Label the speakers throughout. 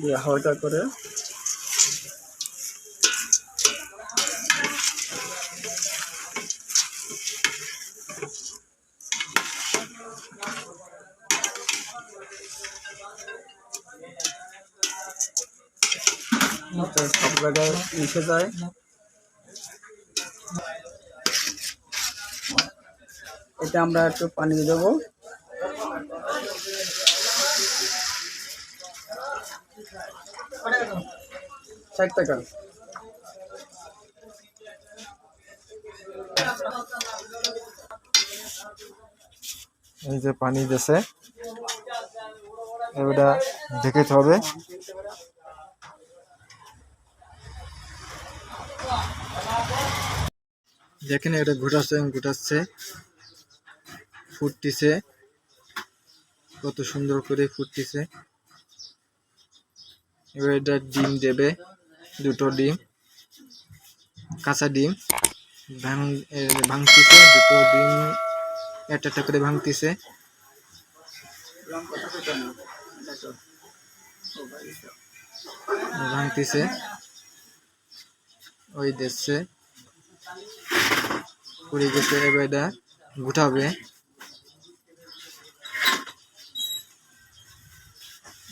Speaker 1: দিয়ে হালকা করে সব জায়গায় মিশে যায়। এটা আমরা একটু পানি দেবো। ষাট টাকা।
Speaker 2: এই যে পানি দিছে। এবারে ঢেকে হবে। দেখেন এটা ঘুরাচ্ছে ঘুরাচ্ছে ফুটতিছে। কত সুন্দর করে ফুটতিছে। এবার এটা ডিম দেবে, দুটো ডিম, কাঁচা ডিম, ভাঙ ভাঙতিছে, দুটো ডিম, একটা একটা করে ভাঙতিছে। ভাঙতিছে, ওই দেখছে পুড়ে গেছে, এবার এটা গুটাবে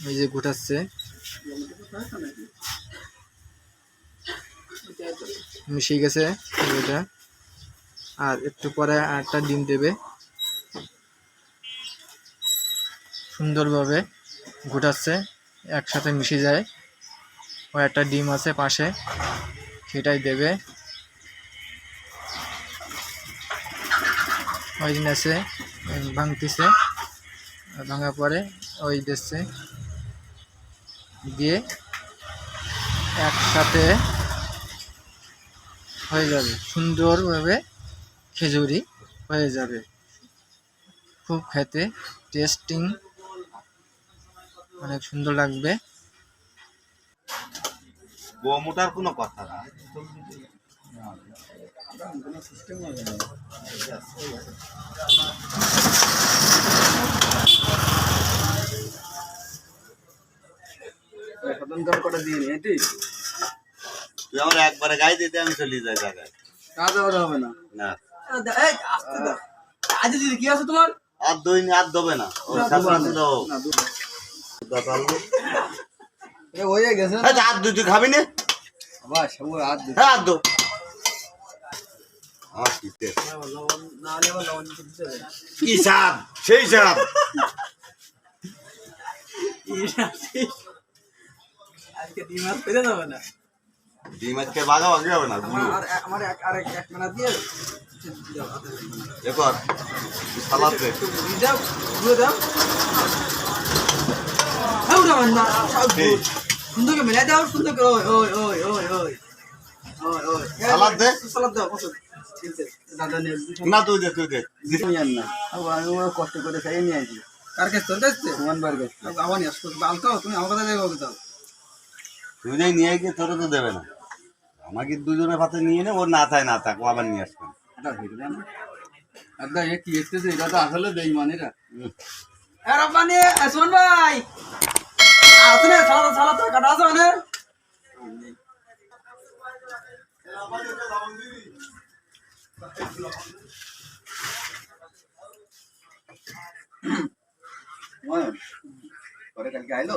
Speaker 2: এই যে গুটাচ্ছে মিশিয়ে গেছে এটা। আর একটু পরে আরেকটা ডিম দেবে। সুন্দরভাবে গুটাচ্ছে একসাথে মিশে যায়। ও একটা ডিম আছে পাশে, সেটাই দেবে। ওই দিন আছে ভাঙতিছে, ভাঙার পরে ওই দিচ্ছে। দিয়ে একসাথে হয়ে যাবে। সুন্দরভাবে খেজুরি হয়ে যাবে। খুব খেতে টেস্টিং অনেক সুন্দর লাগবে।
Speaker 3: গোমুটার কোনো কথা না।
Speaker 1: সাধারণ দাম করে দিয়ে নিই এটি?
Speaker 3: তুই আমার একবারে গাই দিতে আমি চলে যাই জায়গায়।
Speaker 1: কাজ দেওয়া হবে না।
Speaker 3: না।
Speaker 1: আজ দিদি কি আছে তোমার?
Speaker 3: আর দই আর দেবে না। ও শাশুড়ি দাও।
Speaker 1: না এ হয়ে গেছে
Speaker 3: এই হাত দুই তুই খাবি না।
Speaker 1: বাস ও হাত দিতে
Speaker 3: হ্যাঁ আর
Speaker 1: না
Speaker 3: কি সেই স্বাদ
Speaker 1: আজকে ডিম মাছ পেতে যাবে না।
Speaker 3: ডিম আজকে বাঘা বাঘি হবে না
Speaker 1: আমার আর আমার এক আর এক মিনিট দিয়ে
Speaker 3: সালাদ দে
Speaker 1: দাও দাও। হ্যাঁ না সুন্দর করে মিলাই দাও সুন্দর করে ওই ওই ওই ওই। ওই ওই। ওই
Speaker 3: সালাদ দে।
Speaker 1: সালাদ দাও
Speaker 3: না তুই দে তুই দে।
Speaker 1: না। কষ্ট করে খাইয়ে নিয়ে আসি। কার কাছে তোর কাছে বার কাছে তুমি আমার কথা দেখো দাও।
Speaker 3: তুই যাই নিয়ে গিয়ে তোর তো দেবে না। আমাকে দুজনে ভাতে নিয়ে নে ও না থায় না থাক ও আবার নিয়ে আসবেন
Speaker 1: এ কি এটা তো আসলে রব্বানি এ সুমন ভাই! আসলে সালা সালা তো কাটা আছে মানে পরে কালকে আইলো?